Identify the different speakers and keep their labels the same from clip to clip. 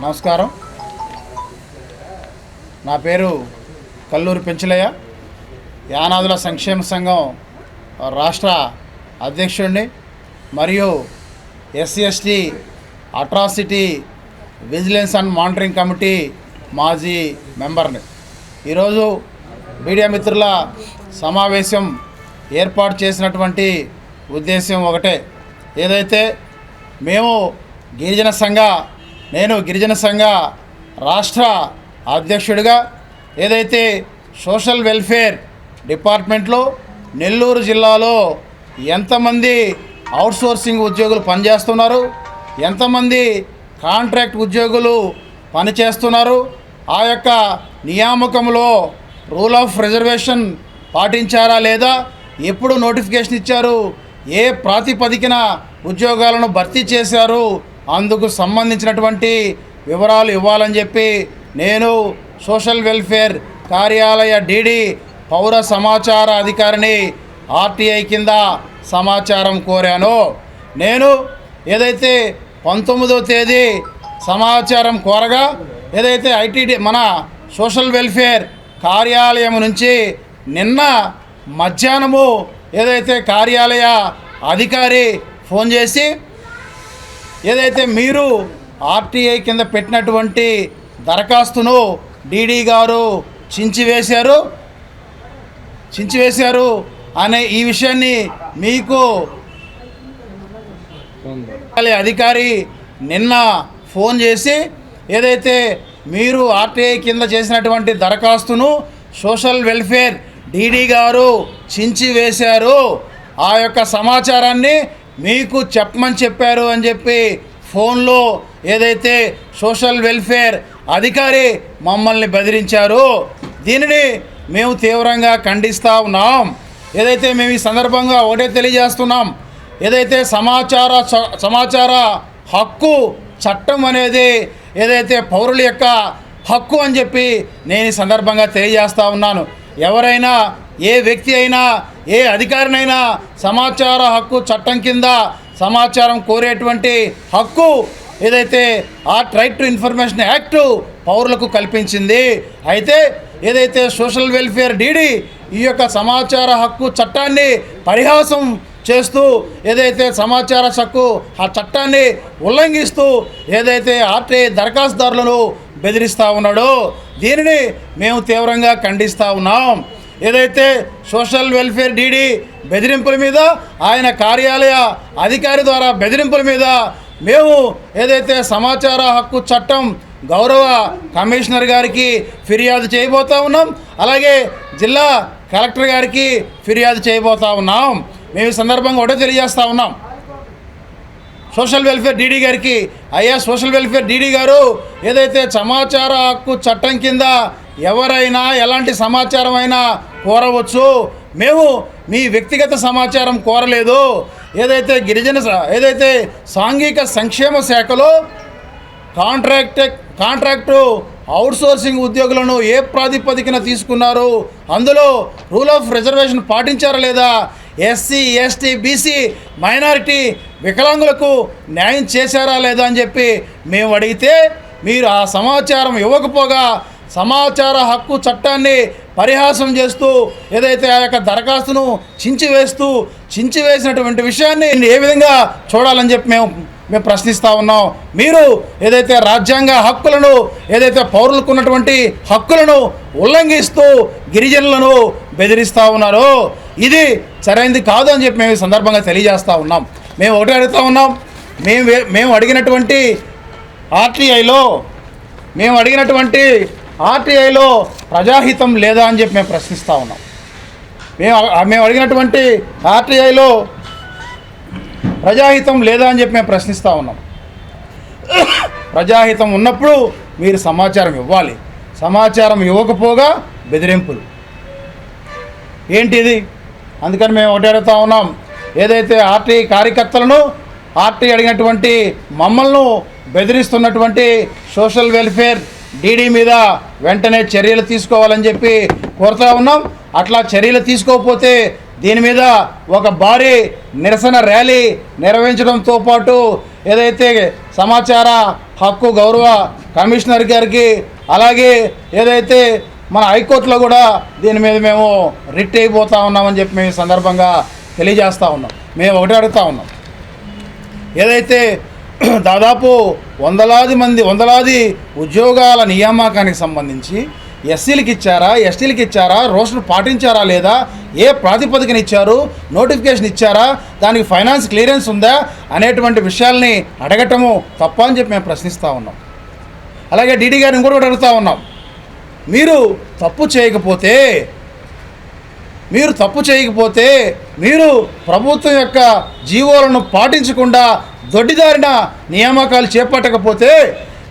Speaker 1: నమస్కారం. నా పేరు కల్లూరి పెంచలయ్య. యానాదుల సంక్షేమ సంఘం రాష్ట్ర అధ్యక్షుడిని మరియు SC ST atrocity vigilance and monitoring committee మాజీ మెంబర్ని. ఈరోజు మీడియా మిత్రుల సమావేశం ఏర్పాటు చేసినటువంటి ఉద్దేశం ఒకటే. ఏదైతే మేము గిరిజన సంఘ నేను గిరిజన సంఘ రాష్ట్ర అధ్యక్షుడిగా ఏదైతే సోషల్ వెల్ఫేర్ డిపార్ట్మెంట్లో నెల్లూరు జిల్లాలో ఎంతమంది అవుట్సోర్సింగ్ ఉద్యోగులు పనిచేస్తున్నారు ఎంతమంది కాంట్రాక్ట్ ఉద్యోగులు పనిచేస్తున్నారు ఆ యొక్క నియామకంలో రూల్ ఆఫ్ రిజర్వేషన్ పాటించారా లేదా ఎప్పుడు నోటిఫికేషన్ ఇచ్చారు ఏ ప్రాతిపదికన ఉద్యోగాలను భర్తీ చేశారు అందుకు సంబంధించినటువంటి వివరాలు ఇవ్వాలని చెప్పి నేను సోషల్ వెల్ఫేర్ కార్యాలయ డీడీ పౌర సమాచార అధికారిని ఆర్టీఐ కింద సమాచారం కోరాను. నేను ఏదైతే పంతొమ్మిదో తేదీ సమాచారం కోరగా ఏదైతే ఐటీడీ మన సోషల్ వెల్ఫేర్ కార్యాలయం నుంచి నిన్న మధ్యాహ్నము ఏదైతే కార్యాలయ అధికారి ఫోన్ చేసి ఏదైతే మీరు ఆర్టీఐ కింద పెట్టినటువంటి దరఖాస్తును డీడీ గారు చించివేశారు చించివేశారు అనే ఈ విషయాన్ని మీకు అధికారి నిన్న ఫోన్ చేసి ఏదైతే మీరు ఆర్టీఐ కింద చేసినటువంటి దరఖాస్తును సోషల్ వెల్ఫేర్ డీడీ గారు చించి వేశారు ఆ యొక్క సమాచారాన్ని మీకు చెప్పమని చెప్పారు అని చెప్పి ఫోన్లో ఏదైతే సోషల్ వెల్ఫేర్ అధికారి మమ్మల్ని బెదిరించారు దీనిని మేము తీవ్రంగా ఖండిస్తూ ఉన్నాం. ఏదైతే మేము ఈ సందర్భంగా ఒకటే తెలియజేస్తున్నాం ఏదైతే సమాచార సమాచార హక్కు చట్టం అనేది ఏదైతే పౌరుల యొక్క హక్కు అని చెప్పి నేను ఈ సందర్భంగా తెలియజేస్తూ ఉన్నాను. ఎవరైనా ఏ వ్యక్తి అయినా ఏ అధికారినైనా సమాచార హక్కు చట్టం కింద సమాచారం కోరేటువంటి హక్కు ఏదైతే ఆ రైట్ టు ఇన్ఫర్మేషన్ యాక్ట్ పౌరులకు కల్పించింది అయితే ఏదైతే సోషల్ వెల్ఫేర్ డీడీ ఈ యొక్క సమాచార హక్కు చట్టాన్ని పరిహాసం చేస్తూ ఏదైతే సమాచార హక్కు ఆ చట్టాన్ని ఉల్లంఘిస్తూ ఏదైతే ఆర్టీఐ దరఖాస్తుదారులను బెదిరిస్తూ ఉన్నాడో దీనిని మేము తీవ్రంగా ఖండిస్తూ ఉన్నాం. ఏదైతే సోషల్ వెల్ఫేర్ డీడీ బెదిరింపుల మీద ఆయన కార్యాలయ అధికారి ద్వారా బెదిరింపుల మీద మేము ఏదైతే సమాచార హక్కు చట్టం గౌరవ కమిషనర్ గారికి ఫిర్యాదు చేయబోతా ఉన్నాం అలాగే జిల్లా కలెక్టర్ గారికి ఫిర్యాదు చేయబోతా ఉన్నాం. మేము ఈ సందర్భంగా ఒకటే తెలియజేస్తా ఉన్నాం. సోషల్ వెల్ఫేర్ డీడీ గారికి అయ్యా సోషల్ వెల్ఫేర్ డీడీ గారు ఏదైతే సమాచార హక్కు చట్టం కింద ఎవరైనా ఎలాంటి సమాచారం అయినా కోరవచ్చు. మేము మీ వ్యక్తిగత సమాచారం కోరలేదు. ఏదైతే గిరిజన ఏదైతే సాంఘిక సంక్షేమ శాఖలో కాంట్రాక్ట్ కాంట్రాక్టు అవుట్సోర్సింగ్ ఉద్యోగులను ఏ ప్రాతిపదికన తీసుకున్నారు? అందులో రూల్ ఆఫ్ రిజర్వేషన్ పాటించారా లేదా? ఎస్సీ ఎస్టీ బీసీ మైనారిటీ వికలాంగులకు న్యాయం చేశారా లేదా అని చెప్పి మేము అడిగితే మీరు ఆ సమాచారం ఇవ్వకపోగా సమాచార హక్కు చట్టాన్ని పరిహాసం చేస్తూ ఏదైతే ఆ యొక్క దరఖాస్తును చించివేస్తూ చించివేసినటువంటి విషయాన్ని ఏ విధంగా చూడాలని చెప్పి మేము మేము ప్రశ్నిస్తూ ఉన్నాం. మీరు ఏదైతే రాజ్యాంగ హక్కులను ఏదైతే పౌరులకు ఉన్నటువంటి హక్కులను ఉల్లంఘిస్తూ గిరిజనులను బెదిరిస్తూ ఉన్నారో ఇది సరైనది కాదు అని చెప్పి మేము ఈ సందర్భంగా తెలియజేస్తూ ఉన్నాం. మేము ఒకటి అడుగుతూ ఉన్నాం. మేము మేము అడిగినటువంటి ఆర్టీఐలో మేము అడిగినటువంటి ఆర్టీఐలో ప్రజాహితం లేదా అని చెప్పి మేము ప్రశ్నిస్తూ ఉన్నాం. మేము మేము అడిగినటువంటి ఆర్టీఐలో ప్రజాహితం లేదా అని చెప్పి మేము ప్రశ్నిస్తూ ఉన్నాం. ప్రజాహితం ఉన్నప్పుడు మీరు సమాచారం ఇవ్వాలి. సమాచారం ఇవ్వకపోగా బెదిరింపులు. ఏంటిది? అందుకని మేము ఒకటి అడుగుతా ఉన్నాం. ఏదైతే ఆర్టీ కార్యకర్తలను ఆర్టీ అడిగినటువంటి మమ్మల్ని బెదిరిస్తున్నటువంటి సోషల్ వెల్ఫేర్ డీడీ మీద వెంటనే చర్యలు తీసుకోవాలని చెప్పి కోరుతా ఉన్నాం. అట్లా చర్యలు తీసుకోకపోతే దీని మీద ఒక భారీ నిరసన ర్యాలీ నిర్వహించడంతో పాటు ఏదైతే సమాచార హక్కు గౌరవ కమిషనర్ గారికి అలాగే ఏదైతే మన హైకోర్టులో కూడా దీని మీద మేము రిట్ అయిపోతా ఉన్నామని చెప్పి మేము సందర్భంగా తెలియజేస్తూ ఉన్నాం. మేము ఒకటి అడుగుతా ఉన్నాం. ఏదైతే దాదాపు వందలాది మంది వందలాది ఉద్యోగాల నియామకానికి సంబంధించి ఎస్సీలకు ఇచ్చారా ఎస్టీలకు ఇచ్చారా రోస్టర్ పాటించారా లేదా ఏ ప్రాతిపదికన ఇచ్చారు నోటిఫికేషన్ ఇచ్చారా దానికి ఫైనాన్స్ క్లియరెన్స్ ఉందా అనేటువంటి విషయాల్ని అడగటము తప్ప అని చెప్పి మేము ప్రశ్నిస్తూ ఉన్నాం. అలాగే డీడీ గారిని కూడా అడుగుతూ ఉన్నాం. మీరు తప్పు చేయకపోతే మీరు తప్పు చేయకపోతే మీరు ప్రభుత్వం యొక్క జీవోలను పాటించకుండా దొడ్డిదారిన నియామకాలు చేపట్టకపోతే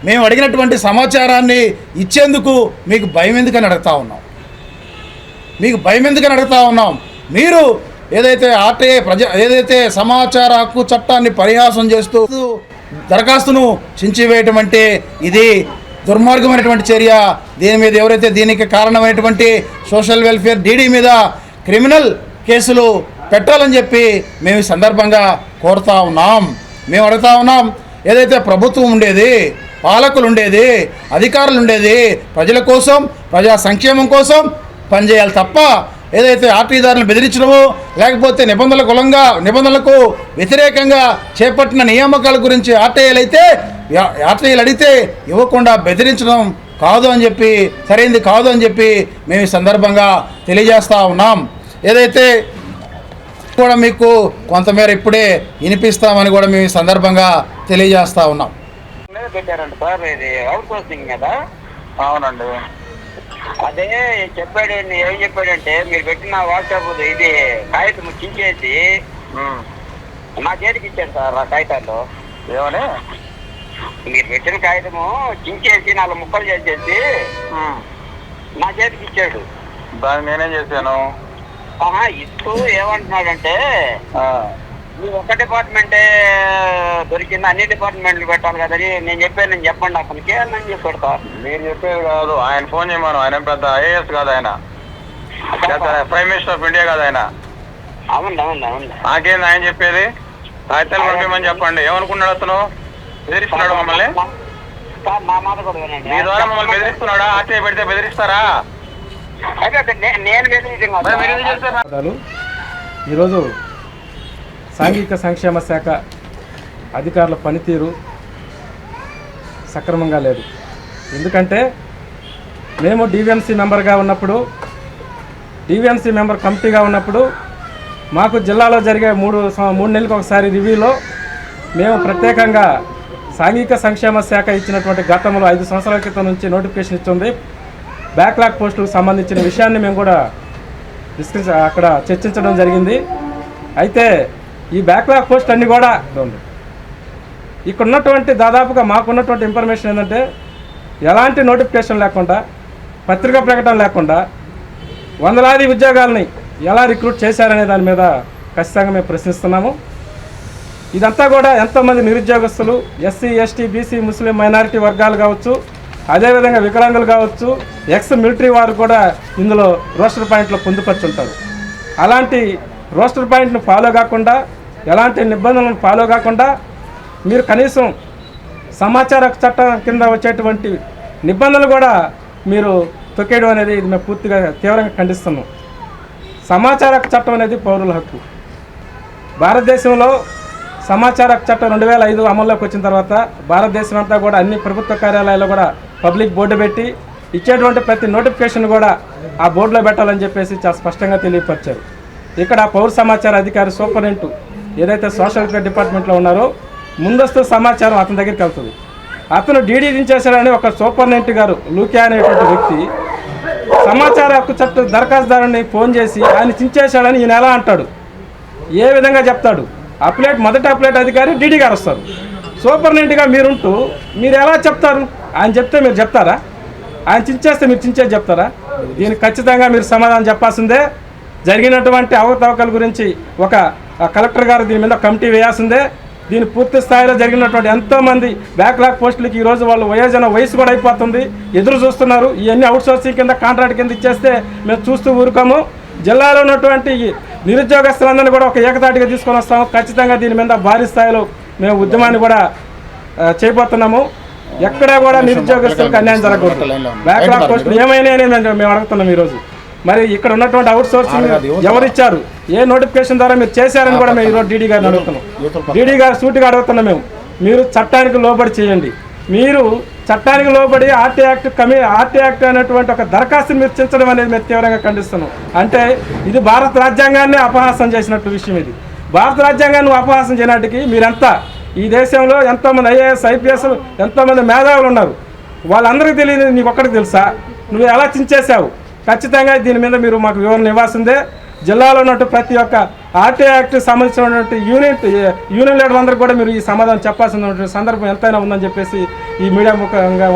Speaker 1: మేము అడిగినటువంటి సమాచారాన్ని ఇచ్చేందుకు మీకు భయం ఎందుకని అడుగుతా ఉన్నాం. మీకు భయం ఎందుకని అడుగుతా ఉన్నాం? మీరు ఏదైతే ఆర్టీఐ ప్రజ ఏదైతే సమాచార హక్కు చట్టాన్ని పరిహాసం చేస్తూ దరఖాస్తును చించివేయటం అంటే ఇది దుర్మార్గమైనటువంటి చర్య. దీని మీద ఎవరైతే దీనికి కారణమైనటువంటి సోషల్ వెల్ఫేర్ డీడీ మీద క్రిమినల్ కేసులు పెట్టాలని చెప్పి మేము ఈ సందర్భంగా కోరుతా ఉన్నాం. మేము అడుగుతా ఉన్నాం ఏదైతే ప్రభుత్వం ఉండేది పాలకులు ఉండేది అధికారులు ఉండేది ప్రజల కోసం ప్రజా సంక్షేమం కోసం పనిచేయాలి తప్ప ఏదైతే ఆర్టీదారులు బెదిరించడమో లేకపోతే నిబంధనల కులంగా నిబంధనలకు వ్యతిరేకంగా చేపట్టిన నియామకాల గురించి ఆర్టీఐలు అయితే ఆర్టీఐలు అడిగితే ఇవ్వకుండా బెదిరించడం కాదు అని చెప్పి సరైంది కాదు అని చెప్పి మేము ఈ సందర్భంగా తెలియజేస్తా ఉన్నాం. ఏదైతే కూడా మీకు కొంతమేర ఇప్పుడే వినిపిస్తామని కూడా మేము ఈ సందర్భంగా తెలియజేస్తా ఉన్నాం.
Speaker 2: మీద పెట్టారంట సార్ ఇది అవుట్ సోర్సింగ్ కదా?
Speaker 3: అవునండి.
Speaker 2: అదే చెప్పాడు ఏం చెప్పాడంటే మీరు పెట్టిన వాట్సాప్ ఇది కాగితం చించేసి. నా చేతికి ఇచ్చాడు సార్ ఆ కాగితాలు.
Speaker 3: ఏమని?
Speaker 2: మీరు పెట్టిన కాగితము చించేసి నాలుగు ముక్కలు చేసేసి. నా చేతికి ఇచ్చాడు.
Speaker 3: దాన్ని నేనేం చేశాను?
Speaker 2: ఇస్తూ ఏమంటున్నాడంటే ఒక్క డిపార్ట్మెంటే దొరికింది అన్ని డిపార్ట్మెంట్లు పెట్టాలి కదని నేను చెప్పాను నేను చెప్పండి అతనికి అని చెప్పాడు సార్
Speaker 3: మీరు చెప్పేది కాదు ఆయన ఫోన్ చేయమను ఆయన పెద్ద ఐఏఎస్ కాదు ఆయన ప్రైమ్ మినిస్టర్ ఆఫ్ ఇండియా కాదు ఆయన
Speaker 2: అవును అవును అవును
Speaker 3: నాకేంది ఆయన చెప్పేది కాగితాలు పంపించమని చెప్పండి ఏమనుకున్నాడు అతను బెదిరిస్తున్నాడు మమ్మల్ని మీ ద్వారా మమ్మల్ని బెదిరిస్తున్నాడా ఆర్టీఐ పెడితే బెదిరిస్తారా
Speaker 4: ఈరోజు సాంఘిక సంక్షేమ శాఖ అధికారుల పనితీరు సక్రమంగా లేదు. ఎందుకంటే మేము డివిఎంసీ మెంబర్గా ఉన్నప్పుడు డివిఎంసీ మెంబర్ కమిటీగా ఉన్నప్పుడు మాకు జిల్లాలో జరిగే మూడు మూడు నెలలకు ఒకసారి రివ్యూలో మేము ప్రత్యేకంగా సాంఘిక సంక్షేమ శాఖ ఇచ్చినటువంటి గతంలో ఐదు సంవత్సరాల క్రితం నుంచి నోటిఫికేషన్ ఇచ్చింది. బ్యాక్లాగ్ పోస్టులకు సంబంధించిన విషయాన్ని మేము కూడా డిస్కస్ అక్కడ చర్చించడం జరిగింది అయితే ఈ బ్యాక్లాగ్ పోస్ట్ అన్నీ కూడా ఇదిగోండి. ఇక్కడ ఉన్నటువంటి దాదాపుగా మాకున్నటువంటి ఇన్ఫర్మేషన్ ఏంటంటే ఎలాంటి నోటిఫికేషన్ లేకుండా పత్రికా ప్రకటన లేకుండా వందలాది ఉద్యోగాలని ఎలా రిక్రూట్ చేశారనే దాని మీద ఖచ్చితంగా మేము ప్రశ్నిస్తున్నాము ఇదంతా కూడా ఎంతోమంది నిరుద్యోగస్తులు SC ST BC Muslim minority వర్గాలు కావచ్చు అదేవిధంగా వికలాంగులు కావచ్చు ఎక్స్ మిలిటరీ వారు కూడా ఇందులో రోస్టర్ పాయింట్లో పొందుపరుచుంటారు. అలాంటి రోస్టర్ పాయింట్ను ఫాలో కాకుండా ఎలాంటి నిబంధనలను ఫాలో కాకుండా మీరు కనీసం సమాచార చట్టం కింద వచ్చేటువంటి నిబంధనలు కూడా మీరు తొక్కేయడం అనేది ఇది మేము పూర్తిగా తీవ్రంగా ఖండిస్తున్నాం. సమాచార చట్టం అనేది పౌరుల హక్కు. భారతదేశంలో సమాచార చట్టం రెండు వేల ఐదు అమల్లోకి వచ్చిన తర్వాత భారతదేశం అంతా కూడా అన్ని ప్రభుత్వ కార్యాలయాల్లో కూడా పబ్లిక్ బోర్డు పెట్టి ఇచ్చేటువంటి ప్రతి నోటిఫికేషన్ కూడా ఆ బోర్డులో పెట్టాలని చెప్పేసి చాలా స్పష్టంగా తెలియపరిచారు. ఇక్కడ పౌర సమాచార అధికారి సూపరింటెంట్ ఏదైతే సోషల్ వెల్ఫేర్ డిపార్ట్మెంట్లో ఉన్నారో ముందస్తు సమాచారం అతని దగ్గరికి వెళ్తుంది. అతను డీడీ దించేశాడని ఒక సూపరింటెండెంట్ గారు లూకియా అనేటువంటి వ్యక్తి సమాచార హక్కు చట్ట దరఖాస్తుదారుని ఫోన్ చేసి ఆయన చించేశాడని ఈయన ఎలా అంటాడు? ఏ విధంగా చెప్తాడు? అప్లేట్ మొదటి అప్లేట్ అధికారి డీడీ గారు వస్తారు. సూపరింటెండెంట్గా మీరుంటూ మీరు ఎలా చెప్తారు? ఆయన చెప్తే మీరు చెప్తారా? ఆయన చించేస్తే మీరు చించేది చెప్తారా? దీనికి ఖచ్చితంగా మీరు సమాధానం చెప్పాల్సిందే. జరిగినటువంటి అవకతవకల గురించి ఒక కలెక్టర్ గారు దీని మీద కమిటీ వేయాల్సిందే. దీని పూర్తి స్థాయిలో జరిగినటువంటి ఎంతోమంది బ్యాక్లాగ్ పోస్టులకి ఈరోజు వాళ్ళు వయోజన వయసు కూడా అయిపోతుంది. ఎదురు చూస్తున్నారు. ఇవన్నీ అవుట్సోర్సింగ్ కింద కాంట్రాక్ట్ కింద ఇచ్చేస్తే మేము చూస్తూ ఊరుకోము. జిల్లాలో ఉన్నటువంటి ఈ నిరుద్యోగస్తులందరినీ కూడా ఒక ఏకతాటిగా తీసుకొని వస్తాము. ఖచ్చితంగా దీని మీద భారీ స్థాయిలో మేము ఉద్యమాన్ని కూడా చేయబోతున్నాము ఎక్కడా కూడా నిరుద్యోగస్తులకు అన్యాయం జరగకూడదు. బ్యాక్లాగ్ పోస్టులు ఏమైనా మేము అడుగుతున్నాం ఈరోజు. మరి ఇక్కడ ఉన్నటువంటి అవుట్ సోర్సింగ్ ఎవరు ఇచ్చారు ఏ నోటిఫికేషన్ ద్వారా మీరు చేశారని కూడా మేము ఈరోజు డీడీ గారిని అడుగుతున్నాం. డీడీ గారు సూటిగా అడుగుతున్నాం మేము. మీరు చట్టానికి లోబడి చేయండి. మీరు చట్టానికి లోబడి ఆర్టీ యాక్ట్ కమి ఆర్టీ యాక్ట్ అనేటువంటి ఒక దరఖాస్తుని మీరు చించడం అనేది మేము తీవ్రంగా ఖండిస్తున్నాం. అంటే ఇది భారత రాజ్యాంగాన్ని అపహాసం చేసినట్టు విషయం ఇది. భారత రాజ్యాంగాన్ని అపహాసం చేయనాటికి మీరంతా ఈ దేశంలో ఎంతోమంది ఐఏఎస్ ఐపీఎస్ ఎంతోమంది మేధావులు ఉన్నారు? వాళ్ళందరికీ తెలియదు నీకు ఒక్కడికి తెలుసా? నువ్వు ఎలా చించేశావు? ఖచ్చితంగా దీని మీద మీరు మాకు వివరణ ఇవ్వాల్సిందే. జిల్లాలో ఉన్నట్టు ప్రతి ఒక్క ఆర్టీ యాక్ట్ సంబంధించినటువంటి యూనిట్ యూనియన్ లీడర్లందరికీ కూడా మీరు ఈ సమాధానం చెప్పాల్సిన సందర్భం ఎంతైనా ఉందని చెప్పేసి ఈ మీడియా ముఖంగా